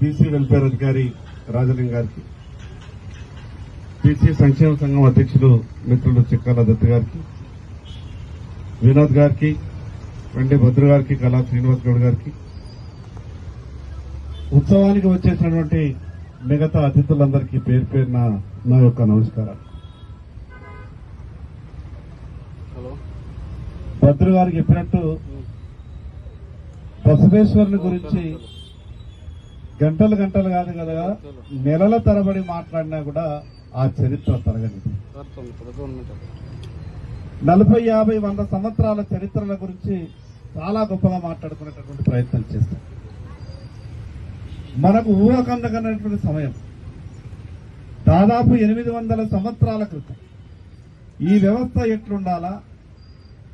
BC welfare అధికారి రాజలింగ్ గారికి BC సంక్షేమ సంఘం అధ్యక్షులు మిత్రులు చిక్కాల దత్ గారికి వినోద్ గారికి వెండి భద్రు గారికి కళా శ్రీనివాస్ గౌడ్ గారికి ఉత్సవానికి వచ్చేసినటువంటి మిగతా అతిథులందరికీ పేరు పేరున నా యొక్క నమస్కారాలు. భద్రు గారికి చెప్పినట్టు బసవేశ్వరుని గురించి గంటలు గంటలు కాదు కదా. నెలల తరబడి మాట్లాడినా కూడా ఆ చరిత్ర గవర్నమెంట్ నలభై యాభై వంద సంవత్సరాల చరిత్రల గురించి చాలా గొప్పగా మాట్లాడుకునేటటువంటి ప్రయత్నం చేస్తాం. మనకు ఊహకందకన్నటువంటి సమయం. దాదాపు ఎనిమిది వందల సంవత్సరాల క్రితం. ఈ వ్యవస్థ ఎట్లుండాలా?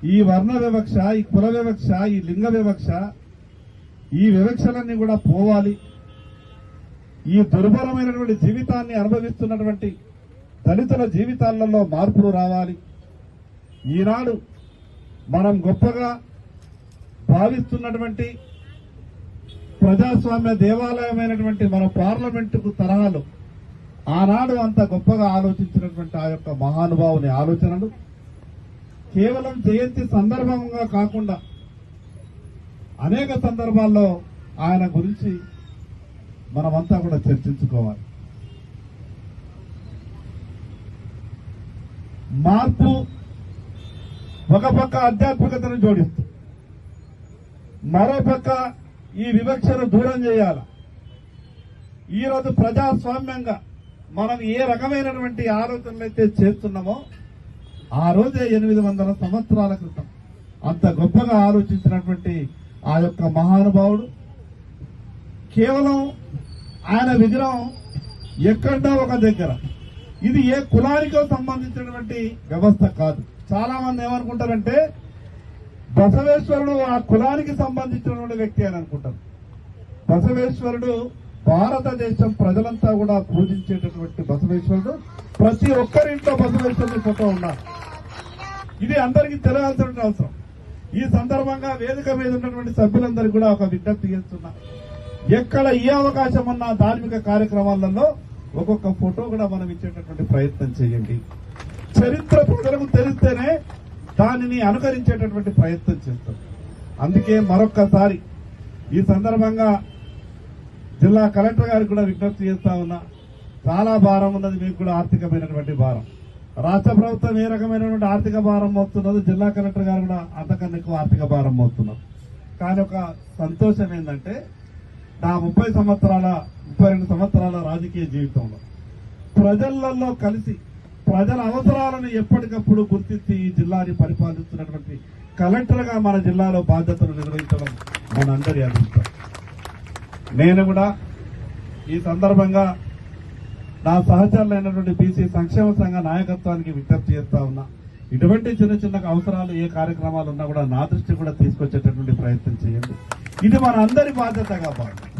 ఈ వర్ణ వివక్ష ఈ కుల వివక్ష ఈ లింగ వివక్ష ఈ వివక్షలన్నీ కూడా పోవాలి. ఈ దుర్భరమైనటువంటి జీవితాన్ని అనుభవిస్తున్నటువంటి దళితుల జీవితాలలో మార్పులు రావాలి. ఈనాడు మనం గొప్పగా భావిస్తున్నటువంటి ప్రజాస్వామ్య దేవాలయమైనటువంటి మన పార్లమెంటుకు తరహాలు ఆనాడు అంత గొప్పగా ఆలోచించినటువంటి ఆ యొక్క మహానుభావుని ఆలోచనలు కేవలం జయంతి సందర్భంగా కాకుండా అనేక సందర్భాల్లో ఆయన గురించి మనమంతా కూడా చర్చించుకోవాలి. మార్పు ఒక పక్క ఆధ్యాత్మికతను జోడిస్తూ మరో పక్క ఈ వివక్షను దూరం చేయాలి? ఈరోజు ప్రజాస్వామ్యంగా మనం ఏ రకమైనటువంటి ఆలోచనలు అయితే చేస్తున్నామో ఆ రోజే ఎనిమిది వందల సంవత్సరాల క్రితం అంత గొప్పగా ఆలోచించినటువంటి ఆ యొక్క మహానుభావుడు కేవలం ఆయన విగ్రహం ఎక్కడా ఒక దగ్గర. ఇది ఏ కులానికో సంబంధించినటువంటి వ్యవస్థ కాదు. చాలా మంది ఏమనుకుంటారంటే బసవేశ్వరుడు ఆ కులానికి సంబంధించినటువంటి వ్యక్తి అని అనుకుంటారు. బసవేశ్వరుడు భారతదేశం ప్రజలంతా కూడా పూజించేటటువంటి బసవేశ్వరుడు. ప్రతి ఒక్కరింట్లో బసవేశ్వరుని ఫోటో ఉన్నారు ఇది అందరికీ తెలియాల్సిన అవసరం. ఈ సందర్భంగా వేదిక మీద ఉన్నటువంటి సభ్యులందరికీ కూడా ఒక విజ్ఞప్తి చేస్తున్నా. ఎక్కడ ఏ అవకాశం ఉన్నా ధార్మిక కార్యక్రమాలలో ఒక్కొక్క ఫోటో కూడా మనం ఇచ్చేటటువంటి ప్రయత్నం చేయండి. చరిత్ర ప్రజలకు తెలిస్తేనే దానిని అనుకరించేటటువంటి ప్రయత్నం చేస్తాం. అందుకే మరొక్కసారి ఈ సందర్భంగా జిల్లా కలెక్టర్ గారికి కూడా విజ్ఞప్తి చేస్తా ఉన్నా చాలా భారం ఉన్నది మీకు కూడా ఆర్థికమైనటువంటి భారం. రాష్ట్ర ప్రభుత్వం ఏ రకమైనటువంటి ఆర్థిక భారం మోస్తున్నదో జిల్లా కలెక్టర్ గారు కూడా అంతకన్నా ఎక్కువ ఆర్థిక భారం మోస్తున్నారు కానీ ఒక సంతోషం ఏంటంటే నా ముప్పై సంవత్సరాల ముప్పై రెండు సంవత్సరాల రాజకీయ జీవితంలో. ప్రజలలో కలిసి ప్రజల అవసరాలను ఎప్పటికప్పుడు గుర్తించి ఈ జిల్లాని పరిపాలిస్తున్నటువంటి కలెక్టర్గా మన జిల్లాలో బాధ్యతలు నిర్వహించడం మనందరి అదృష్టం నేను కూడా ఈ సందర్భంగా నా సహచరులైనటువంటి బీసీ సంక్షేమ సంఘ నాయకత్వానికి విజ్ఞప్తి చేస్తా ఉన్నా. ఇటువంటి చిన్న చిన్న అవసరాలు ఏ కార్యక్రమాలు ఉన్నా కూడా నా దృష్టి కూడా తీసుకొచ్చేటటువంటి ప్రయత్నం చేయండి. ఇది మన అందరి బాధ్యతగా భావించాలి